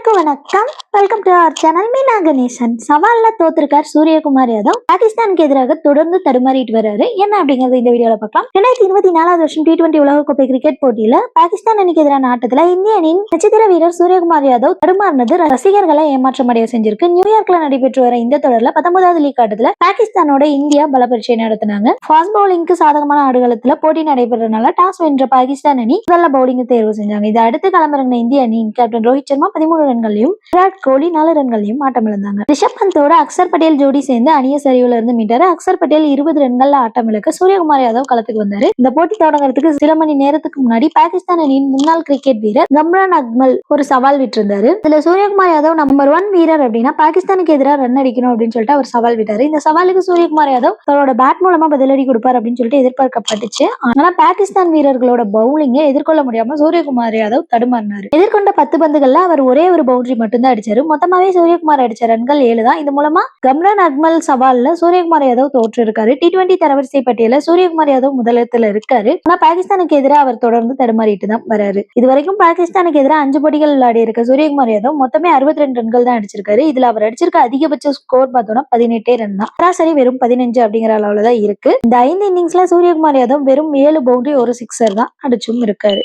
எல்லாருக்கும் வணக்கம். Welcome to our channel Meena Ganesan சவால்ல தோத்திருக்கார் சூரியகுமார் யாதவ். பாகிஸ்தானுக்கு எதிராக தொடர்ந்து தடுமாறிட்டு வர்றாரு. என்ன அப்படிங்கறது இந்த வீடியோல பார்க்கலாம். ரெண்டாயிரத்தி இருபத்தி நாலாவது வருஷம் டி டுவெண்டி உலகக்கோப்பை கிரிக்கெட் போட்டியில பாகிஸ்தான் அணிக்கு எதிரான ஆட்டத்துல இந்திய அணியின் நட்சத்திர வீரர் சூரியகுமார் யாதவ் தடுமாறினது ரசிகர்களை ஏமாற்றம் அடைய செஞ்சிருக்கு நியூயார்க்ல நடைபெற்று வர இந்த தொடர்ல பத்தொன்பதாவது லீக் ஆட்டத்துல பாகிஸ்தானோட இந்தியா பல பரீட்சை நடத்தினாங்க ஃபாஸ்ட் பவுலிங்க்கு சாதகமான ஆடுகளத்துல போட்டி நடைபெறதுனால டாஸ் வென்ற பாகிஸ்தான் அணி முதல்ல பவுலிங் தேர்வு செஞ்சாங்க. இதை அடுத்து களமிறங்கின இந்திய அணியின் கேப்டன் ரோஹித் சர்மா பதிமூணு ரன்களையும் விராட் கோலி நாலு ரன்களையும் ஆட்டம் இழந்தாங்க. ரிஷப் பந்தோட அக்சர் பட்டேல் ஜோடி சேர்ந்து அணிய சரிவுல இருந்து மீட்டாரு. அக்சர் பட்டேல் இருபது ரன்கள்ல ஆட்டம் இழக்க சூரியகுமார் யாதவ் களத்துக்கு வந்தாரு. இந்த போட்டி தொடங்குறதுக்கு சில மணி நேரத்துக்கு முன்னாடி பாகிஸ்தான் அணியின் முன்னாள் கிரிக்கெட் வீரர் கம்ரான் அக்மல் ஒரு சவால் விட்டிருந்தாரு. இதுல சூரியகுமார் யாதவ் நம்பர் ஒன் வீரர் அப்படின்னா பாகிஸ்தானுக்கு எதிராக ரன் அடிக்கணும் அப்படின்னு சொல்லிட்டு அவர் சவால் விட்டாரு. இந்த சவாலுக்கு சூரியகுமார் யாதவ் தன்னோட பேட் மூலமா பதிலடி கொடுப்பார் அப்படின்னு சொல்லிட்டு எதிர்பார்க்கப்பட்டுச்சு. ஆனா பாகிஸ்தான் வீரர்களோட பவுலிங்கை எதிர்கொள்ள முடியாம சூரியகுமார் யாதவ் தடுமாறினார். எதிர்கொண்ட பத்து பந்துகள்ல அவர் ஒரே ஒரு ஒரு பவுண்டரி மட்டும்தான் அடிச்சாரு. மொத்தமாவே சூரியகுமார் அடிச்ச ரன்கள் ஏழு தான். இது மூலமா கம்ரான் அக்மல் சவால்ல சூரியகுமார் யாதவ் தோற்று இருக்காரு டி டுவெண்டி தரவரிசை பட்டியல சூரியகுமார் யாதவ் முதலிடத்துல இருக்காரு. ஆனா பாகிஸ்தானுக்கு எதிராக அவர் தொடர்ந்து தடுமாறிட்டு தான் வராரு. இது வரைக்கும் பாகிஸ்தானுக்கு எதிராக அஞ்சு போட்டிகள் விளையாடி இருக்க சூரியகுமார் யாதவ் மொத்தமே அறுபத்தி ரெண்டு ரன்கள் தான் அடிச்சிருக்காரு. இதுல அவர் அடிச்சிருக்க அதிகபட்ச ஸ்கோர் பார்த்தோம்னா பதினெட்டே ரன் தான். சராசரி வெறும் பதினஞ்சு அப்படிங்கிற அளவுல தான் இருக்கு. இந்த ஐந்து இன்னிங்ஸ்ல சூரியகுமார் யாதவ் வெறும் ஏழு பவுண்டரி ஒரு சிக்ஸர் தான் அடிச்சும் இருக்காரு.